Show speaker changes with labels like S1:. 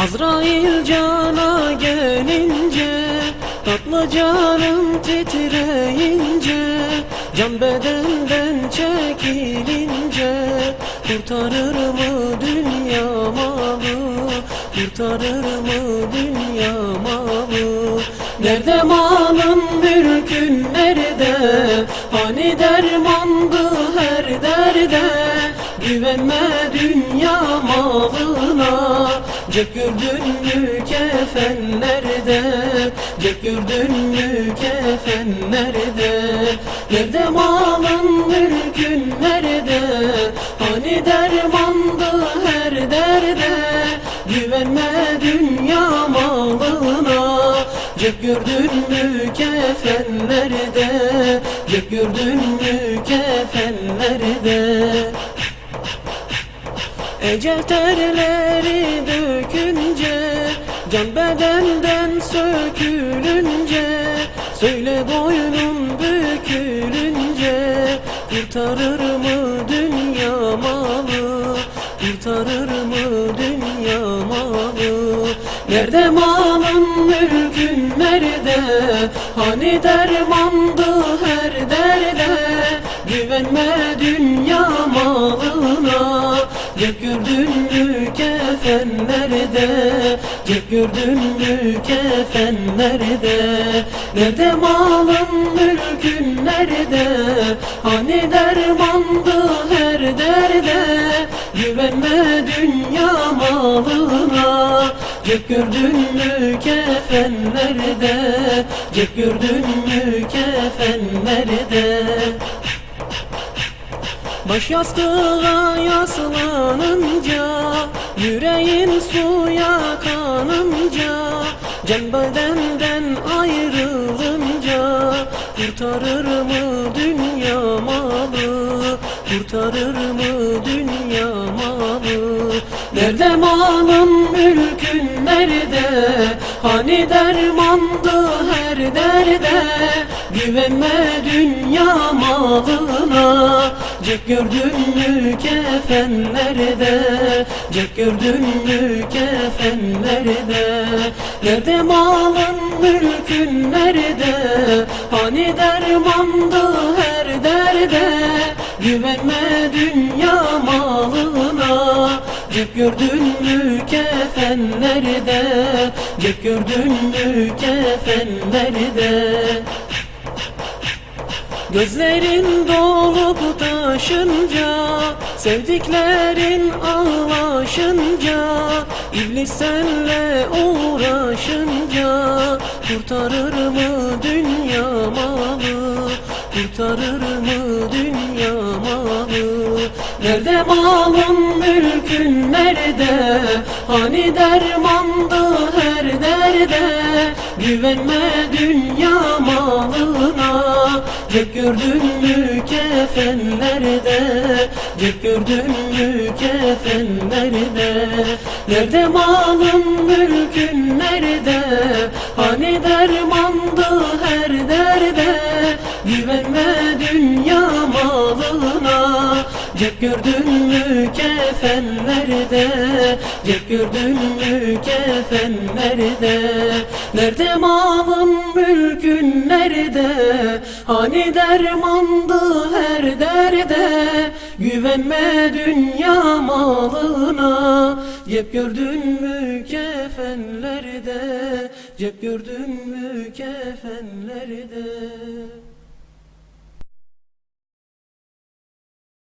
S1: Azrail cana gelince Tatlı canım titreyince Can bedenden çekilince Kurtarır mı dünya malı Kurtarır mı dünya malı? Nerede malın mülkün nerede? Hani dermandı her derde Güvenme dünya malına Gördün mü kefenlerde? Cep gördün mü kefenlerde? Nerede malın mülkün nerede Hani dermandı her derde? Güvenme dünya malına. Cep gördün mü kefenlerde? Cep gördün mü kefenlerde Ecel terleri dökünce Can bedenden sökülünce Söyle boynun bükülünce Kurtarır mı dünya malı Kurtarır mı dünya malı? Nerede malın mülkün nerede? Hani dermandı her derde Güvenme dünya Cep gördün mü kefenlerde Cep gördün mü kefenlerde Nerede malın mülkün nerede? Hani dermandı her derde? Güvenme dünya malına. Cep gördün mü kefenlerde Cep gördün mü kefenlerde Baş yastığa yaslanınca Yüreğin suya kanınca Can bedenden ayrılınca Kurtarır mı dünya malı? Kurtarır mı dünya malı? Nerede malın mülkün nerede? Hani dermandı her derde? Güvenme dünya malına Cep gördün mü kefenlerde Cep gördün mü kefenlerde Nerede malın mülkün nerede? Hani dermandı her derde? Güvenme dünya malına. Cep gördün mü kefenlerde Cep gördün mü kefenlerde Gözlerin dolup taşınca Sevdiklerin ağlaşınca İblis senle uğraşınca Kurtarır mı dünya malı? Kurtarır mı dünya malı? Nerede malın mülkün nerede? Hani dermandı her derde? Güvenme dünya malına. Cep gördün mü kefenlerde? Cep gördün mü kefenlerde? Nerede malın Cep gördün mü kefenlerde? Cep gördün mü kefenlerde? Nerede malın mülkün nerede? Hani dermandı her derde? Güvenme dünya malına. Cep gördün mü kefenlerde? Cep gördün mü kefenlerde